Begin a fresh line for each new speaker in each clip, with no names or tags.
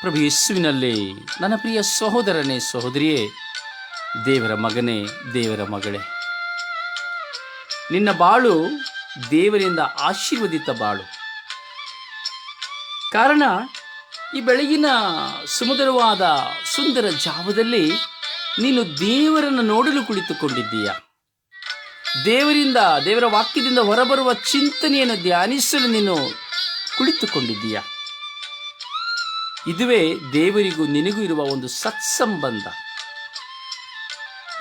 ಪ್ರಭು ಯೇಸುವಿನಲ್ಲಿ, ನನ್ನ ಪ್ರಿಯ ಸಹೋದರನೇ ಸಹೋದರಿಯೇ, ದೇವರ ಮಗನೇ, ದೇವರ ಮಗಳೇ. ನಿನ್ನ ಬಾಳು ದೇವರಿಂದ ಆಶೀರ್ವದಿತ ಬಾಳು. ಕಾರಣ, ಈ ಬೆಳಗಿನ ಸುಮಧುರವಾದ ಸುಂದರ ಜಾವದಲ್ಲಿ ನೀನು ದೇವರನ್ನು ನೋಡಲು ಕುಳಿತುಕೊಂಡಿದ್ದೀಯ? ದೇವರಿಂದ, ದೇವರ ವಾಕ್ಯದಿಂದ ಹೊರಬರುವ ಚಿಂತನೆಯನ್ನು ಧ್ಯಾನಿಸಲು ನೀನು ಕುಳಿತುಕೊಂಡಿದ್ದೀಯ? ಇದುವೇ ದೇವರಿಗೂ ನಿನಗೂ ಇರುವ ಒಂದು ಸತ್ಸಂಬಂಧ.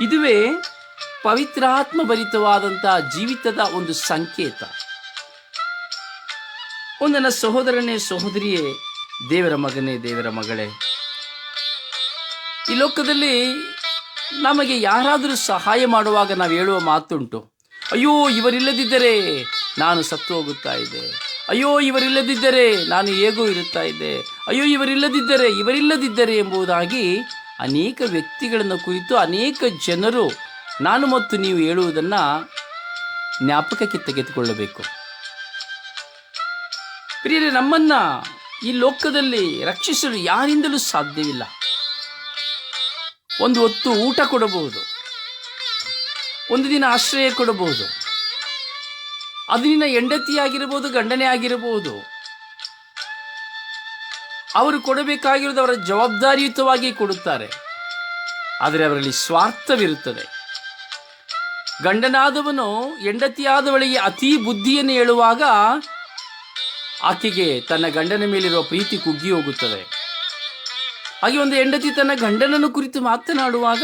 ಇದುವೇ ಪವಿತ್ರಾತ್ಮ ಭರಿತವಾದಂತಹ ಜೀವಿತದ ಒಂದು ಸಂಕೇತ. ಒಂದು ನನ್ನ ಸಹೋದರನೇ, ಸಹೋದರಿಯೇ, ದೇವರ ಮಗನೇ, ದೇವರ ಮಗಳೇ, ಈ ಲೋಕದಲ್ಲಿ ನಮಗೆ ಯಾರಾದರೂ ಸಹಾಯ ಮಾಡುವಾಗ ನಾವು ಹೇಳುವ ಮಾತುಂಟು. ಅಯ್ಯೋ, ಇವರಿಲ್ಲದಿದ್ದರೆ ನಾನು ಸತ್ತು ಹೋಗುತ್ತಾ ಇದ್ದೆ. ಅಯ್ಯೋ, ಇವರಿಲ್ಲದಿದ್ದರೆ ನಾನು ಹೇಗೋ ಇರುತ್ತಾ ಇದ್ದೆ. ಅಯ್ಯೋ, ಇವರಿಲ್ಲದಿದ್ದರೆ ಇವರಿಲ್ಲದಿದ್ದರೆ ಎಂಬುದಾಗಿ ಅನೇಕ ವ್ಯಕ್ತಿಗಳನ್ನು ಕುರಿತು ಅನೇಕ ಜನರು ನಾನು ಮತ್ತು ನೀವು ಹೇಳುವುದನ್ನು ಜ್ಞಾಪಕಕ್ಕೆ ತೆಗೆದುಕೊಳ್ಳಬೇಕು ಪ್ರಿಯರೇ, ನಮ್ಮನ್ನು ಈ ಲೋಕದಲ್ಲಿ ರಕ್ಷಿಸಲು ಯಾರಿಂದಲೂ ಸಾಧ್ಯವಿಲ್ಲ. ಒಂದು ಹೊತ್ತು ಊಟ ಕೊಡಬಹುದು. ಒಂದು ದಿನ ಆಶ್ರಯ ಕೊಡಬಹುದು. ಅದು ನಿನ್ನ ಹೆಂಡತಿಯಾಗಿರಬಹುದು ಗಂಡನೇ ಆಗಿರಬಹುದು ಅವರು ಕೊಡಬೇಕಾಗಿರೋದು ಅವರ ಜವಾಬ್ದಾರಿಯುತವಾಗಿ ಕೊಡುತ್ತಾರೆ. ಆದರೆ ಅವರಲ್ಲಿ ಸ್ವಾರ್ಥವಿರುತ್ತದೆ. ಗಂಡನಾದವನು ಹೆಂಡತಿಯಾದವಳಿಗೆ ಅತಿ ಬುದ್ಧಿಯನ್ನು ಹೇಳುವಾಗ ಆಕೆಗೆ ತನ್ನ ಗಂಡನ ಮೇಲಿರುವ ಪ್ರೀತಿ ಕುಗ್ಗಿ ಹೋಗುತ್ತದೆ. ಹಾಗೆ ಒಂದು ಹೆಂಡತಿ ತನ್ನ ಗಂಡನನ್ನು ಕುರಿತು ಮಾತನಾಡುವಾಗ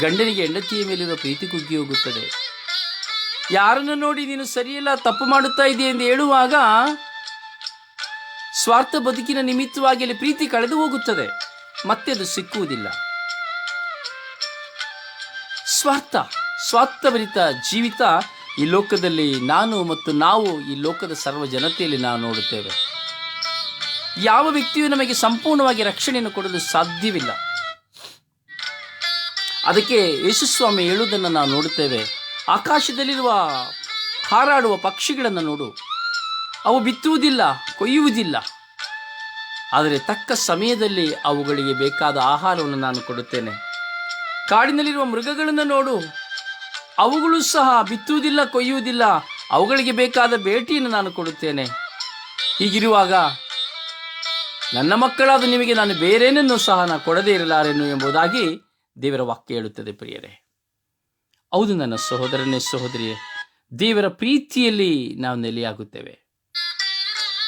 ಗಂಡನಿಗೆ ಹೆಂಡತಿಯ ಮೇಲಿರುವ ಪ್ರೀತಿ ಕುಗ್ಗಿ ಹೋಗುತ್ತದೆ. ಯಾರನ್ನು ನೋಡಿ ನೀನು ಸರಿಯಲ್ಲ, ತಪ್ಪು ಮಾಡುತ್ತಾ ಇದೆಯಾ ಎಂದು ಹೇಳುವಾಗ ಸ್ವಾರ್ಥ ಬದುಕಿನ ನಿಮಿತ್ತವಾಗಿ ಅಲ್ಲಿ ಪ್ರೀತಿ ಕಳೆದು ಹೋಗುತ್ತದೆ. ಮತ್ತೆ ಅದು ಸಿಕ್ಕುವುದಿಲ್ಲ. ಸ್ವಾರ್ಥ, ಸ್ವಾರ್ಥಭರಿತ ಜೀವಿತ ಈ ಲೋಕದಲ್ಲಿ ನಾನು ಮತ್ತು ನಾವು ಈ ಲೋಕದ ಸರ್ವ ಜನತೆಯಲ್ಲಿ ನಾವು ನೋಡುತ್ತೇವೆ. ಯಾವ ವ್ಯಕ್ತಿಯು ನಮಗೆ ಸಂಪೂರ್ಣವಾಗಿ ರಕ್ಷಣೆಯನ್ನು ಕೊಡಲು ಸಾಧ್ಯವಿಲ್ಲ. ಅದಕ್ಕೆ ಯೇಸುಸ್ವಾಮಿ ಹೇಳುವುದನ್ನು ನಾವು ನೋಡುತ್ತೇವೆ. ಆಕಾಶದಲ್ಲಿರುವ ಹಾರಾಡುವ ಪಕ್ಷಿಗಳನ್ನು ನೋಡು. ಅವು ಬಿತ್ತುವುದಿಲ್ಲ, ಕೊಯ್ಯುವುದಿಲ್ಲ. ಆದರೆ ತಕ್ಕ ಸಮಯದಲ್ಲಿ ಅವುಗಳಿಗೆ ಬೇಕಾದ ಆಹಾರವನ್ನು ನಾನು ಕೊಡುತ್ತೇನೆ. ಕಾಡಿನಲ್ಲಿರುವ ಮೃಗಗಳನ್ನು ನೋಡು. ಅವುಗಳು ಸಹ ಬಿತ್ತುವುದಿಲ್ಲ, ಕೊಯ್ಯುವುದಿಲ್ಲ. ಅವುಗಳಿಗೆ ಬೇಕಾದ ಭೇಟಿಯನ್ನು ನಾನು ಕೊಡುತ್ತೇನೆ. ಹೀಗಿರುವಾಗ ನನ್ನ ಮಕ್ಕಳಾದ ನಿಮಗೆ ನಾನು ಬೇರೇನನ್ನು ಸಹ ನಾನು ಕೊಡದೇ ಇರಲಾರೆನು ಎಂಬುದಾಗಿ ದೇವರ ವಾಕ್ಯ ಹೇಳುತ್ತದೆ ಪ್ರಿಯರೇ. ಹೌದು ನನ್ನ ಸಹೋದರನೇ ಸಹೋದರಿಯೇ, ದೇವರ ಪ್ರೀತಿಯಲ್ಲಿ ನಾವು ನೆಲೆಯಾಗುತ್ತೇವೆ.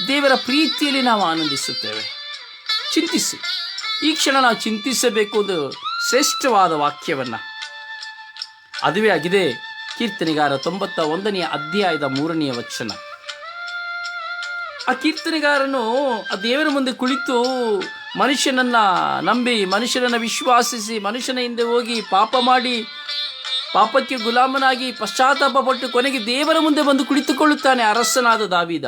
ದೇವರ ಪ್ರೀತಿಯಲ್ಲಿ ನಾವು ಆನಂದಿಸುತ್ತೇವೆ. ಚಿಂತಿಸಿ. ಈ ಕ್ಷಣ ನಾವು ಚಿಂತಿಸಬೇಕು ಒಂದು ಶ್ರೇಷ್ಠವಾದ ವಾಕ್ಯವನ್ನು. ಅದುವೇ ಆಗಿದೆ ಕೀರ್ತನೆಗಾರ ತೊಂಬತ್ತ ಒಂದನೆಯ ಅಧ್ಯಾಯದ ಮೂರನೆಯ ವಚನ. ಆ ಕೀರ್ತನೆಗಾರನು ಆ ದೇವರ ಮುಂದೆ ಕುಳಿತು ಮನುಷ್ಯನನ್ನ ನಂಬಿ, ಮನುಷ್ಯನನ್ನು ವಿಶ್ವಾಸಿಸಿ, ಮನುಷ್ಯನ ಹಿಂದೆ ಹೋಗಿ ಪಾಪ ಮಾಡಿ ಪಾಪಕ್ಕೆ ಗುಲಾಮನಾಗಿ ಪಶ್ಚಾತ್ತಾಪ ಪಟ್ಟು ಕೊನೆಗೆ ದೇವರ ಮುಂದೆ ಬಂದು ಕುಳಿತುಕೊಳ್ಳುತ್ತಾನೆ ಅರಸನಾದ ದಾವಿದ.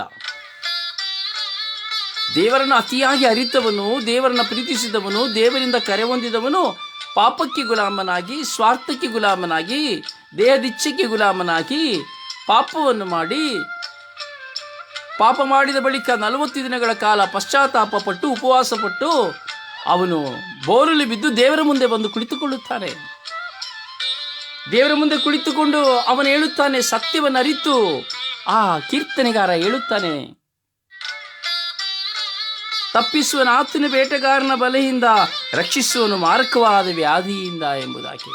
ದೇವರನ್ನು ಅತಿಯಾಗಿ ಅರಿತವನು, ದೇವರನ್ನು ಪ್ರೀತಿಸಿದವನು, ದೇವರಿಂದ ಕರೆ ಹೊಂದಿದವನು ಪಾಪಕ್ಕೆ ಗುಲಾಮನಾಗಿ, ಸ್ವಾರ್ಥಕ್ಕೆ ಗುಲಾಮನಾಗಿ, ದೇಹದಿಚ್ಛೆಗೆ ಗುಲಾಮನಾಗಿ ಪಾಪವನ್ನು ಮಾಡಿ, ಪಾಪ ಮಾಡಿದ ಬಳಿಕ ನಲವತ್ತು ದಿನಗಳ ಕಾಲ ಪಶ್ಚಾತ್ತಾಪ ಪಟ್ಟು, ಉಪವಾಸ ಪಟ್ಟು ಅವನು ಬೋರಲ್ಲಿ ಬಿದ್ದು ದೇವರ ಮುಂದೆ ಬಂದು ಕುಳಿತುಕೊಳ್ಳುತ್ತಾನೆ. ದೇವರ ಮುಂದೆ ಕುಳಿತುಕೊಂಡು ಅವನು ಹೇಳುತ್ತಾನೆ, ಸತ್ಯವನ್ನು ಅರಿತು, ಆ ಕೀರ್ತನೆಗಾರ ಹೇಳುತ್ತಾನೆ. ತಪ್ಪಿಸುವ ಆತನ ಬೇಟೆಗಾರನ ಬಲೆಯಿಂದ ರಕ್ಷಿಸುವನು ಮಾರಕವಾದ ವ್ಯಾಧಿಯಿಂದ ಎಂಬುದಾಗಿ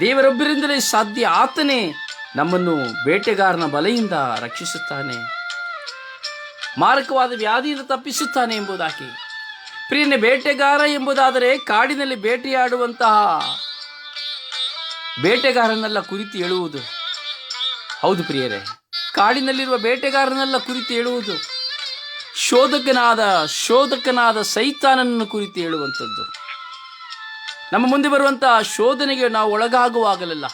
ದೇವರೊಬ್ಬರಿಂದಲೇ ಸಾಧ್ಯ ಆತನೇ ನಮ್ಮನ್ನು ಬೇಟೆಗಾರನ ಬಲೆಯಿಂದ ರಕ್ಷಿಸುತ್ತಾನೆ. ಮಾರಕವಾದ ವ್ಯಾಧಿಯಿಂದ ತಪ್ಪಿಸುತ್ತಾನೆ ಎಂಬುದಾಗಿ ಪ್ರಿಯನೇ, ಬೇಟೆಗಾರ ಎಂಬುದಾದರೆ ಕಾಡಿನಲ್ಲಿ ಬೇಟೆಯಾಡುವಂತಹ ಬೇಟೆಗಾರನೆಲ್ಲ ಕುರಿತು ಹೇಳುವುದು. ಹೌದು ಪ್ರಿಯರೇ, ಕಾಡಿನಲ್ಲಿರುವ ಬೇಟೆಗಾರನೆಲ್ಲ ಕುರಿತು ಹೇಳುವುದು. ಶೋಧಕನಾದ ಶೋಧಕನಾದ ಸೈತಾನನನ್ನು ಕುರಿತು ಹೇಳುವಂಥದ್ದು. ನಮ್ಮ ಮುಂದೆ ಬರುವಂತಹ ಶೋಧನೆಗೆ ನಾವು ಒಳಗಾಗುವಾಗಲೆಲ್ಲ.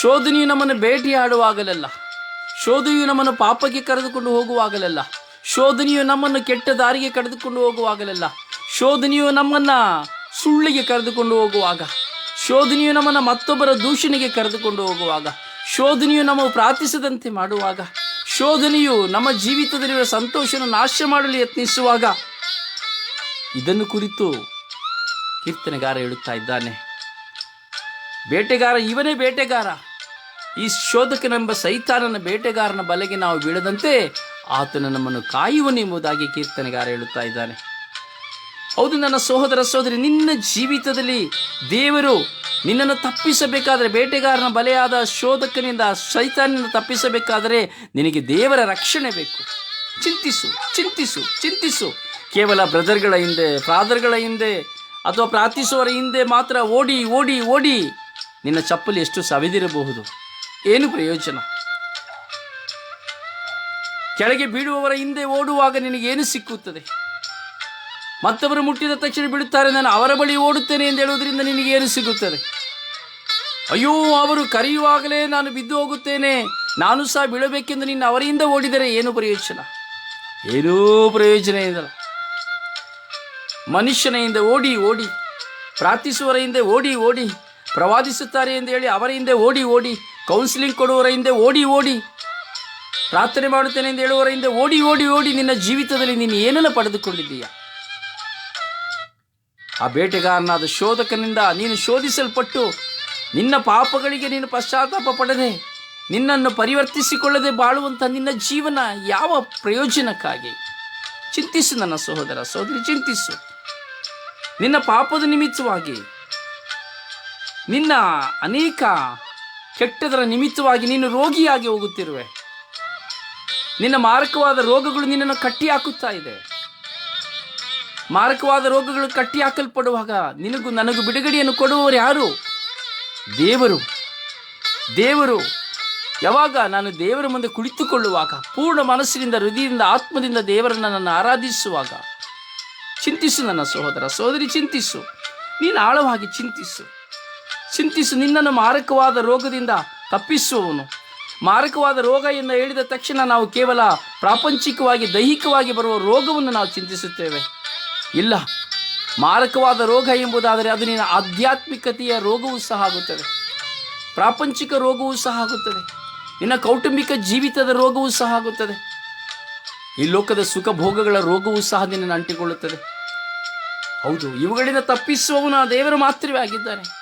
ಶೋಧನೆಯು ನಮ್ಮನ್ನು ಭೇಟಿಯಾಡುವಾಗಲೆಲ್ಲ ಶೋಧನೆಯು ನಮ್ಮನ್ನು ಪಾಪಕ್ಕೆ ಕರೆದುಕೊಂಡು ಹೋಗುವಾಗಲೆಲ್ಲ. ಶೋಧನೆಯು ನಮ್ಮನ್ನು ಕೆಟ್ಟ ದಾರಿಗೆ ಕರೆದುಕೊಂಡು ಹೋಗುವಾಗಲೆಲ್ಲ. ಶೋಧನೆಯು ನಮ್ಮನ್ನು ಸುಳ್ಳಿಗೆ ಕರೆದುಕೊಂಡು ಹೋಗುವಾಗ. ಶೋಧನೆಯು ನಮ್ಮನ್ನು ಮತ್ತೊಬ್ಬರ ದೂಷಣೆಗೆ ಕರೆದುಕೊಂಡು ಹೋಗುವಾಗ. ಶೋಧನೆಯು ನಮ್ಮ ಪ್ರಾರ್ಥಿಸದಂತೆ ಮಾಡುವಾಗ. ಶೋಧನೆಯು ನಮ್ಮ ಜೀವಿತದಲ್ಲಿರುವ ಸಂತೋಷವನ್ನು ನಾಶ ಮಾಡಲು ಯತ್ನಿಸುವಾಗ. ಇದನ್ನು ಕುರಿತು ಕೀರ್ತನೆಗಾರ ಹೇಳುತ್ತಾ ಇದ್ದಾನೆ. ಬೇಟೆಗಾರ, ಇವನೇ ಬೇಟೆಗಾರ. ಈ ಶೋಧಕನೆಂಬ ಸೈತಾನನ ಬೇಟೆಗಾರನ ಬಲೆಗೆ ನಾವು ಬೀಳದಂತೆ ಆತನು ನಮ್ಮನ್ನು ಕಾಯುವನೆಂಬುದಾಗಿ ಕೀರ್ತನೆಗಾರ ಹೇಳುತ್ತಾ ಇದ್ದಾನೆ. ಹೌದು ನನ್ನ ಸಹೋದರ ಸಹೋದರಿ, ನಿನ್ನ ಜೀವಿತದಲ್ಲಿ ದೇವರು ನಿನ್ನನ್ನು ತಪ್ಪಿಸಬೇಕಾದರೆ, ಬೇಟೆಗಾರನ ಬಲೆಯಾದ ಶೋಧಕನಿಂದ ಸೈತಾನಿಂದ ತಪ್ಪಿಸಬೇಕಾದರೆ ನಿನಗೆ ದೇವರ ರಕ್ಷಣೆ ಬೇಕು. ಚಿಂತಿಸು ಚಿಂತಿಸು ಚಿಂತಿಸು. ಕೇವಲ ಬ್ರದರ್ಗಳ ಹಿಂದೆ, ಫಾದರ್ಗಳ ಹಿಂದೆ ಅಥವಾ ಪ್ರಾರ್ಥಿಸುವವರ ಹಿಂದೆ ಮಾತ್ರ ಓಡಿ ಓಡಿ ಓಡಿ ನಿನ್ನ ಚಪ್ಪಲಿ ಎಷ್ಟು ಸವಿದಿರಬಹುದು. ಏನು ಪ್ರಯೋಜನ? ಕೆಳಗೆ ಬೀಳುವವರ ಹಿಂದೆ ಓಡುವಾಗ ನಿನಗೇನು ಸಿಕ್ಕುತ್ತದೆ? ಮತ್ತೊಬ್ಬರು ಮುಟ್ಟಿದ ತಕ್ಷಣ ಬಿಡುತ್ತಾರೆ ನಾನು ಅವರ ಬಳಿ ಓಡುತ್ತೇನೆ ಎಂದು ಹೇಳುವುದರಿಂದ ನಿನಗೇನು ಸಿಗುತ್ತದೆ? ಅಯ್ಯೋ, ಅವರು ಕರೆಯುವಾಗಲೇ ನಾನು ಬಿದ್ದು ಹೋಗುತ್ತೇನೆ, ನಾನು ಸಹ ಬೀಳಬೇಕೆಂದು ನಿನ್ನ ಅವರಿಂದ ಓಡಿದರೆ ಏನು ಪ್ರಯೋಜನ? ಏನೂ ಪ್ರಯೋಜನ ಇಲ್ಲ. ಮನುಷ್ಯನ ಹಿಂದೆ ಓಡಿ ಓಡಿ ಪ್ರಾರ್ಥಿಸುವರ ಹಿಂದೆ ಓಡಿ ಓಡಿ, ಪ್ರವಾದಿಸುತ್ತಾರೆ ಎಂದು ಹೇಳಿ ಅವರ ಹಿಂದೆ ಓಡಿ ಓಡಿ ಕೌನ್ಸಿಲಿಂಗ್ ಕೊಡುವರ ಹಿಂದೆ ಓಡಿ ಓಡಿ ಪ್ರಾರ್ಥನೆ ಮಾಡುತ್ತೇನೆ ಎಂದು ಹೇಳುವರ ಹಿಂದೆ ಓಡಿ ಓಡಿ ಓಡಿ ನಿನ್ನ ಜೀವಿತದಲ್ಲಿ ನೀನು ಏನನ್ನು ಪಡೆದುಕೊಂಡಿದ್ದೀಯ? ಆ ಬೇಟೆಗಾರನಾದ ಶೋಧಕನಿಂದ ನೀನು ಶೋಧಿಸಲ್ಪಟ್ಟು ನಿನ್ನ ಪಾಪಗಳಿಗೆ ನೀನು ಪಶ್ಚಾತ್ತಾಪ ಪಡದೆ ನಿನ್ನನ್ನು ಪರಿವರ್ತಿಸಿಕೊಳ್ಳದೆ ಬಾಳುವಂಥ ನಿನ್ನ ಜೀವನ ಯಾವ ಪ್ರಯೋಜನಕ್ಕಾಗಿ? ಚಿಂತಿಸು ನನ್ನ ಸಹೋದರ ಸಹೋದರಿ, ಚಿಂತಿಸು. ನಿನ್ನ ಪಾಪದ ನಿಮಿತ್ತವಾಗಿ, ನಿನ್ನ ಅನೇಕ ಕೆಟ್ಟದರ ನಿಮಿತ್ತವಾಗಿ ನೀನು ರೋಗಿಯಾಗಿ ಹೋಗುತ್ತಿರುವೆ. ನಿನ್ನ ಮಾರಕವಾದ ರೋಗಗಳು ನಿನ್ನನ್ನು ಕಟ್ಟಿ ಹಾಕುತ್ತಾ ಇದೆ. ಮಾರಕವಾದ ರೋಗಗಳು ಕಟ್ಟಿ ಹಾಕಲ್ಪಡುವಾಗ ನಿನಗೂ ನನಗೂ ಬಿಡುಗಡೆಯನ್ನು ಕೊಡುವವರು ಯಾರು? ದೇವರು. ದೇವರು. ಯಾವಾಗ ನಾನು ದೇವರ ಮುಂದೆ ಕುಳಿತುಕೊಳ್ಳುವಾಗ, ಪೂರ್ಣ ಮನಸ್ಸಿನಿಂದ, ಹೃದಯದಿಂದ, ಆತ್ಮದಿಂದ ದೇವರನ್ನು ನನ್ನ ಆರಾಧಿಸುವಾಗ, ಚಿಂತಿಸು ನನ್ನ ಸಹೋದರ ಸಹೋದರಿ, ಚಿಂತಿಸು. ನೀನು ಆಳವಾಗಿ ಚಿಂತಿಸು. ಚಿಂತಿಸು ನಿನ್ನನ್ನು ಮಾರಕವಾದ ರೋಗದಿಂದ ತಪ್ಪಿಸುವವನು. ಮಾರಕವಾದ ರೋಗ ಎಂದು ಹೇಳಿದ ತಕ್ಷಣ ನಾವು ಕೇವಲ ಪ್ರಾಪಂಚಿಕವಾಗಿ, ದೈಹಿಕವಾಗಿ ಬರುವ ರೋಗವನ್ನು ನಾವು ಚಿಂತಿಸುತ್ತೇವೆ. ಇಲ್ಲ, ಮಾರಕವಾದ ರೋಗ ಎಂಬುದಾದರೆ ಅದು ನಿನ್ನ ಆಧ್ಯಾತ್ಮಿಕತೆಯ ರೋಗವೂ ಸಹ ಆಗುತ್ತದೆ. ಪ್ರಾಪಂಚಿಕ ರೋಗವೂ ಸಹ ಆಗುತ್ತದೆ. ನಿನ್ನ ಕೌಟುಂಬಿಕ ಜೀವಿತದ ರೋಗವೂ ಸಹ ಆಗುತ್ತದೆ. ಈ ಲೋಕದ ಸುಖ ಭೋಗಗಳ ರೋಗವೂ ಸಹ ನಿನ್ನನ್ನು ಅಂಟಿಕೊಳ್ಳುತ್ತದೆ. ಹೌದು, ಇವುಗಳಿಂದ ತಪ್ಪಿಸುವವನು ದೇವರು ಮಾತ್ರವೇ ಆಗಿದ್ದಾನೆ.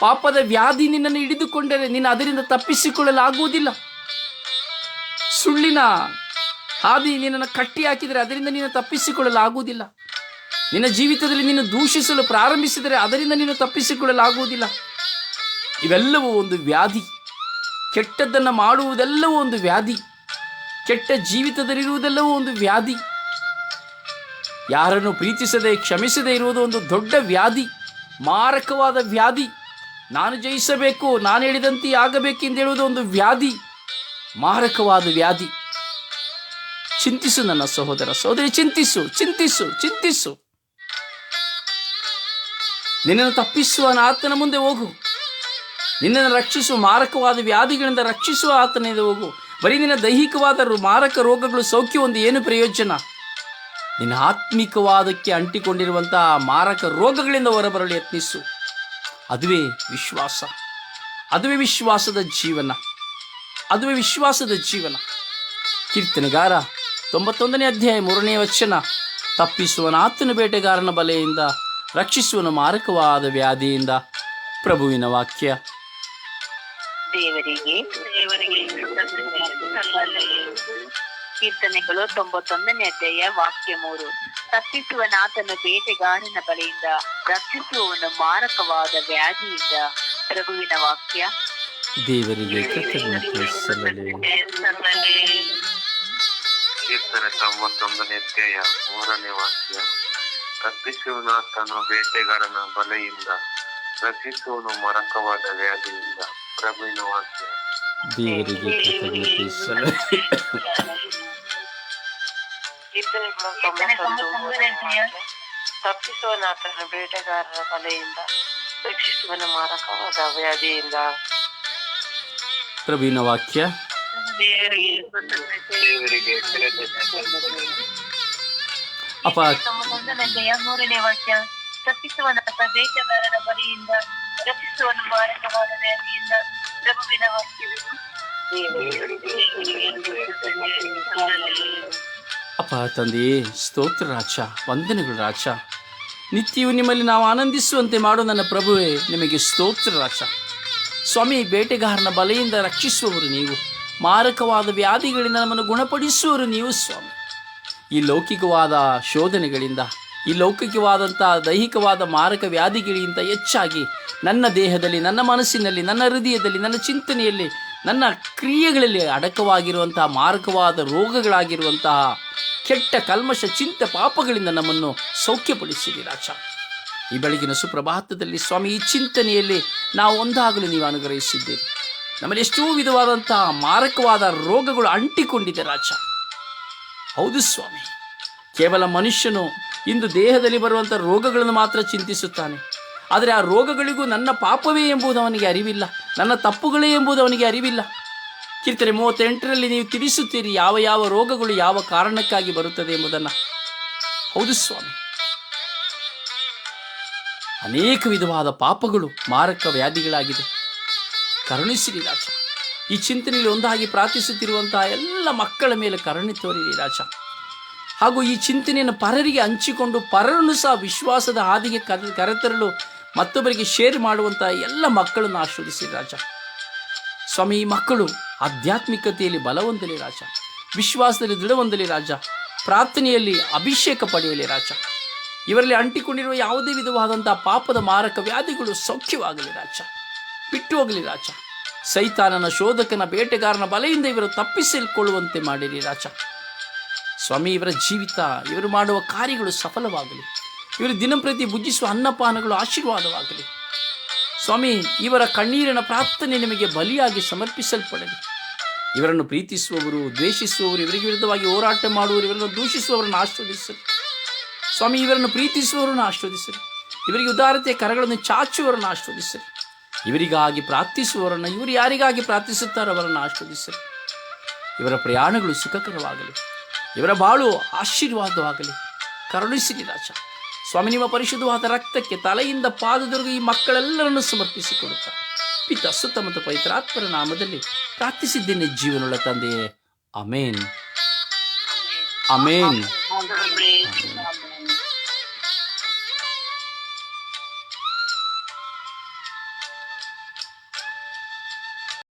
ಪಾಪದ ವ್ಯಾಧಿ ನಿನ್ನನ್ನು ಹಿಡಿದುಕೊಂಡರೆ ನೀನು ಅದರಿಂದ ತಪ್ಪಿಸಿಕೊಳ್ಳಲಾಗುವುದಿಲ್ಲ. ಸುಳ್ಳಿನ ಹಾದಿ ನಿನ್ನನ್ನು ಕಟ್ಟಿ ಹಾಕಿದರೆ ಅದರಿಂದ ನೀನು ತಪ್ಪಿಸಿಕೊಳ್ಳಲಾಗುವುದಿಲ್ಲ. ನಿನ್ನ ಜೀವಿತದಲ್ಲಿ ನೀನು ದೂಷಿಸಲು ಪ್ರಾರಂಭಿಸಿದರೆ ಅದರಿಂದ ನೀನು ತಪ್ಪಿಸಿಕೊಳ್ಳಲಾಗುವುದಿಲ್ಲ. ಇವೆಲ್ಲವೂ ಒಂದು ವ್ಯಾಧಿ. ಕೆಟ್ಟದ್ದನ್ನು ಮಾಡುವುದೆಲ್ಲವೂ ಒಂದು ವ್ಯಾಧಿ. ಕೆಟ್ಟ ಜೀವಿತದಲ್ಲಿರುವುದೆಲ್ಲವೂ ಒಂದು ವ್ಯಾಧಿ. ಯಾರನ್ನು ಪ್ರೀತಿಸದೆ ಕ್ಷಮಿಸದೇ ಇರುವುದು ಒಂದು ದೊಡ್ಡ ವ್ಯಾಧಿ, ಮಾರಕವಾದ ವ್ಯಾಧಿ. ನಾನು ಜಯಿಸಬೇಕು, ನಾನು ಹೇಳಿದಂತೆ ಆಗಬೇಕೆಂದು ಹೇಳುವುದು ಒಂದು ವ್ಯಾಧಿ, ಮಾರಕವಾದ ವ್ಯಾಧಿ. ಚಿಂತಿಸು ನನ್ನ ಸಹೋದರ ಸಹೋದರಿ, ಚಿಂತಿಸು ಚಿಂತಿಸು ಚಿಂತಿಸು. ನಿನ್ನನ್ನು ತಪ್ಪಿಸುವ ಆತನ ಮುಂದೆ ಹೋಗು. ನಿನ್ನನ್ನು ರಕ್ಷಿಸುವ ಮಾರಕವಾದ ವ್ಯಾಧಿಗಳಿಂದ ರಕ್ಷಿಸುವ ಆತನಿಂದ ಹೋಗು. ಬರೀ ನಿನ್ನ ದೈಹಿಕವಾದ ಮಾರಕ ರೋಗಗಳು ಸೌಖ್ಯ ಒಂದು ಏನು ಪ್ರಯೋಜನ? ನಿನ್ನ ಆತ್ಮಿಕವಾದಕ್ಕೆ ಅಂಟಿಕೊಂಡಿರುವಂತಹ ಮಾರಕ ರೋಗಗಳಿಂದ ಹೊರಬರಲು ಯತ್ನಿಸು. ಅದುವೇ ವಿಶ್ವಾಸ. ಅದುವೇ ವಿಶ್ವಾಸದ ಜೀವನ. ಅದುವೇ ವಿಶ್ವಾಸದ ಜೀವನ. ಕೀರ್ತನೆಗಾರ ತೊಂಬತ್ತೊಂದನೇ ಅಧ್ಯಾಯ ಮೂರನೇ ವಚನ. ತಪ್ಪಿಸುವನಾತನ ಬೇಟೆಗಾರನ ಬಲೆಯಿಂದ, ರಕ್ಷಿಸುವನು ಮಾರಕವಾದ ವ್ಯಾಧಿಯಿಂದ. ಪ್ರಭುವಿನ ವಾಕ್ಯ.
ದೇವರಿಗೆ ಕೀರ್ತನೆಗಳು ತೊಂಬತ್ತೊಂದನೇ ಅಧ್ಯಾಯ ವಾಕ್ಯ ಮೂರು. ತಪ್ಪಿಸುವನಾತನು ಬೇಟೆಗಾರನ ಬಲೆಯಿಂದ ರಕ್ಷಿಸುವವನು ಮಾರಕವಾದ ವ್ಯಾಧಿಯಿಂದ ಪ್ರಭುವಿನ ವಾಕ್ಯ.
ದೇವರಿಗೆ
ಕೀರ್ತನೆ ತೊಂಬತ್ತೊಂದನೇ ಅಧ್ಯಾಯ ಮೂರನೇ ವಾಕ್ಯ. ತಪ್ಪಿಸುವನಾತನು ಬೇಟೆಗಾರನ ಬಲೆಯಿಂದ ರಕ್ಷಿಸುವನು ಮರಕವಾದ ವ್ಯಾಧಿಯಿಂದ ಪ್ರಭುವಿನ ವಾಕ್ಯ.
ದೇವರಿಗೆ ಕೃತಜ್ಞತೆ ಸಲ್ಲಲಿ.
ಕೀರ್ತನೆಗಳು ತೊಂಬತ್ತೊಂದನೇ ಅಧ್ಯಾಯ ತಪ್ಪಿಸುವನಾತನ ಬೇಟೆಗಾರರ ಬಲೆಯಿಂದ ರಕ್ಷಿಸುವನ ಮಾರಕವಾದ ವ್ಯಾಧಿಯಿಂದ
ಪ್ರಭುವಿನ ವಾಕ್ಯ
ದೇವರಿಗೆ
ಅಪ್ಪ
ತೊಂಬತ್ತೊಂದನೇ ಅಧ್ಯಾಯ ಮೂರನೇ ವಾಕ್ಯ ತಪ್ಪಿಸುವನಾತ ಬೇಟೆಗಾರರ ಬಲೆಯಿಂದ ರಕ್ಷಿಸುವನ ಮಾರಕವಾದ ವ್ಯಾಧಿಯಿಂದ ಪ್ರಭುವಿನ ವಾಕ್ಯವಿದು
ಅಪ್ಪ ತಂದೆಯೇ ಸ್ತೋತ್ರ ರಾಜ, ವಂದನೆಗಳು ರಾಜ. ನಿತ್ಯವೂ ನಿಮ್ಮಲ್ಲಿ ನಾವು ಆನಂದಿಸುವಂತೆ ಮಾಡೋ ನನ್ನ ಪ್ರಭುವೇ, ನಿಮಗೆ ಸ್ತೋತ್ರ ರಾಜ. ಸ್ವಾಮಿ, ಬೇಟೆಗಾರನ ಬಲೆಯಿಂದ ರಕ್ಷಿಸುವವರು ನೀವು. ಮಾರಕವಾದ ವ್ಯಾಧಿಗಳಿಂದ ನಮ್ಮನ್ನು ಗುಣಪಡಿಸುವವರು ನೀವು ಸ್ವಾಮಿ. ಈ ಲೌಕಿಕವಾದ ಶೋಧನೆಗಳಿಂದ, ಈ ಲೌಕಿಕವಾದಂಥ ದೈಹಿಕವಾದ ಮಾರಕ ವ್ಯಾಧಿಗಳಿಗಿಂತ ಹೆಚ್ಚಾಗಿ ನನ್ನ ದೇಹದಲ್ಲಿ, ನನ್ನ ಮನಸ್ಸಿನಲ್ಲಿ, ನನ್ನ ಹೃದಯದಲ್ಲಿ, ನನ್ನ ಚಿಂತನೆಯಲ್ಲಿ, ನನ್ನ ಕ್ರಿಯೆಗಳಲ್ಲಿ ಅಡಕವಾಗಿರುವಂತಹ ಮಾರಕವಾದ ರೋಗಗಳಾಗಿರುವಂತಹ ಕೆಟ್ಟ ಕಲ್ಮಶ ಚಿಂತೆ ಪಾಪಗಳಿಂದ ನಮ್ಮನ್ನು ಸೌಖ್ಯಪಡಿಸಿರಿ ರಾಜ. ಈ ಬೆಳಗಿನ ಸುಪ್ರಭಾತದಲ್ಲಿ ಸ್ವಾಮಿ, ಈ ಚಿಂತನೆಯಲ್ಲಿ ನಾವು ಒಂದಾಗಲು ನೀವು ಅನುಗ್ರಹಿಸಿದ್ದೀರಿ. ನಮ್ಮಲ್ಲಿ ಎಷ್ಟೋ ವಿಧವಾದಂತಹ ಮಾರಕವಾದ ರೋಗಗಳು ಅಂಟಿಕೊಂಡಿದೆ ರಾಜ. ಹೌದು ಸ್ವಾಮಿ, ಕೇವಲ ಮನುಷ್ಯನು ಇಂದು ದೇಹದಲ್ಲಿ ಬರುವಂಥ ರೋಗಗಳನ್ನು ಮಾತ್ರ ಚಿಂತಿಸುತ್ತಾನೆ. ಆದರೆ ಆ ರೋಗಗಳಿಗೂ ನನ್ನ ಪಾಪವೇ ಎಂಬುದು ಅವನಿಗೆ ಅರಿವಿಲ್ಲ, ನನ್ನ ತಪ್ಪುಗಳೇ ಎಂಬುದು ಅವನಿಗೆ ಅರಿವಿಲ್ಲ. ಕೀರ್ತನೆ ಮೂವತ್ತೆಂಟರಲ್ಲಿ ನೀವು ತಿಳಿಸುತ್ತೀರಿ ಯಾವ ಯಾವ ರೋಗಗಳು ಯಾವ ಕಾರಣಕ್ಕಾಗಿ ಬರುತ್ತದೆ ಎಂಬುದನ್ನು. ಹೌದು ಸ್ವಾಮಿ. ಅನೇಕ ವಿಧವಾದ ಪಾಪಗಳು ಮಾರಕ ವ್ಯಾಧಿಗಳಾಗಿದೆ ಕರುಣಿಸಿರಿ ರಾಜ. ಈ ಚಿಂತನೆಯಲ್ಲಿ ಒಂದಾಗಿ ಪ್ರಾರ್ಥಿಸುತ್ತಿರುವಂತಹ ಎಲ್ಲ ಮಕ್ಕಳ ಮೇಲೆ ಕರುಣೆ ತೋರಿರಿ ರಾಜ. ಹಾಗೂ ಈ ಚಿಂತನೆಯನ್ನು ಪರರಿಗೆ ಹಂಚಿಕೊಂಡು ಪರರನ್ನು ಸಹ ವಿಶ್ವಾಸದ ಹಾದಿಗೆ ಕರೆ ಕರೆತರಲು ಮತ್ತೊಬ್ಬರಿಗೆ ಶೇರ್ ಮಾಡುವಂತಹ ಎಲ್ಲ ಮಕ್ಕಳನ್ನು ಆಶ್ರದಿಸಿರಿ ರಾಜ. ಸ್ವಾಮಿ, ಮಕ್ಕಳು, ಆಧ್ಯಾತ್ಮಿಕತೆಯಲ್ಲಿ ಬಲ ಹೊಂದಲಿ ರಾಜ, ವಿಶ್ವಾಸದಲ್ಲಿ ದೃಢ ಹೊಂದಲಿ ರಾಜ, ಪ್ರಾರ್ಥನೆಯಲ್ಲಿ ಅಭಿಷೇಕ ಪಡೆಯಲಿ ರಾಜ. ಇವರಲ್ಲಿ ಅಂಟಿಕೊಂಡಿರುವ ಯಾವುದೇ ವಿಧವಾದಂಥ ಪಾಪದ ಮಾರಕ ವ್ಯಾಧಿಗಳು ಸೌಖ್ಯವಾಗಲಿ ರಾಜ ಬಿಟ್ಟು ಹೋಗಲಿ ರಾಜ. ಸೈತಾನನ ಶೋಧಕನ ಬೇಟೆಗಾರನ ಬಲೆಯಿಂದ ಇವರು ತಪ್ಪಿಸಿಕೊಳ್ಳುವಂತೆ ಮಾಡಿರಿ ರಾಜ. ಸ್ವಾಮಿ, ಇವರ ಜೀವಿತ, ಇವರು ಮಾಡುವ ಕಾರ್ಯಗಳು ಸಫಲವಾಗಲಿ. ಇವರು ದಿನಂಪ್ರತಿ ಭುಜಿಸುವ ಅನ್ನಪಾನಗಳು ಆಶೀರ್ವಾದವಾಗಲಿ. ಸ್ವಾಮಿ, ಇವರ ಕಣ್ಣೀರಿನ ಪ್ರಾರ್ಥನೆ ನಿಮಗೆ ಬಲಿಯಾಗಿ ಸಮರ್ಪಿಸಲ್ಪಡಲಿ. ಇವರನ್ನು ಪ್ರೀತಿಸುವವರು, ದ್ವೇಷಿಸುವವರು, ಇವರಿಗೆ ವಿರುದ್ಧವಾಗಿ ಹೋರಾಟ ಮಾಡುವವರು, ಇವರನ್ನು ದೂಷಿಸುವವರನ್ನು ಆಶ್ರವದಿಸಲಿ. ಸ್ವಾಮಿ, ಇವರನ್ನು ಪ್ರೀತಿಸುವವರನ್ನು ಆಶ್ರವದಿಸಲಿ. ಇವರಿಗೆ ಉದಾರತೆಯ ಕರಗಳನ್ನು ಚಾಚುವವರನ್ನು ಆಶ್ರವದಿಸಲಿ. ಇವರಿಗಾಗಿ ಪ್ರಾರ್ಥಿಸುವವರನ್ನು, ಇವರು ಯಾರಿಗಾಗಿ ಪ್ರಾರ್ಥಿಸುತ್ತಾರೋ ಅವರನ್ನು ಆಶ್ರವದಿಸಲಿ. ಇವರ ಪ್ರಯಾಣಗಳು ಸುಖಕರವಾಗಲಿ. ಇವರ ಬಾಳು ಆಶೀರ್ವಾದವಾಗಲಿ. ಕರುಣಿಸಿರಿ ರಾಜ. ಸ್ವಾಮಿ, ನಿಮ್ಮ ಪರಿಶುದ್ಧವಾದ ರಕ್ತಕ್ಕೆ ತಲೆಯಿಂದ ಪಾದದುರ್ಗ ಈ ಮಕ್ಕಳೆಲ್ಲರನ್ನು ಸಮರ್ಪಿಸಿಕೊಡುತ್ತಾರೆ ಪಿತ ಸುತ್ತ ಮತ್ತು ಪವಿತ್ರಾತ್ಮರ ನಾಮದಲ್ಲಿ ಪ್ರಾರ್ಥಿಸಿದ್ದೇನೆ, ಜೀವನೊಳ್ಳ ತಂದೆಯೇ ಅಮೇನ್ ಅಮೇನ್.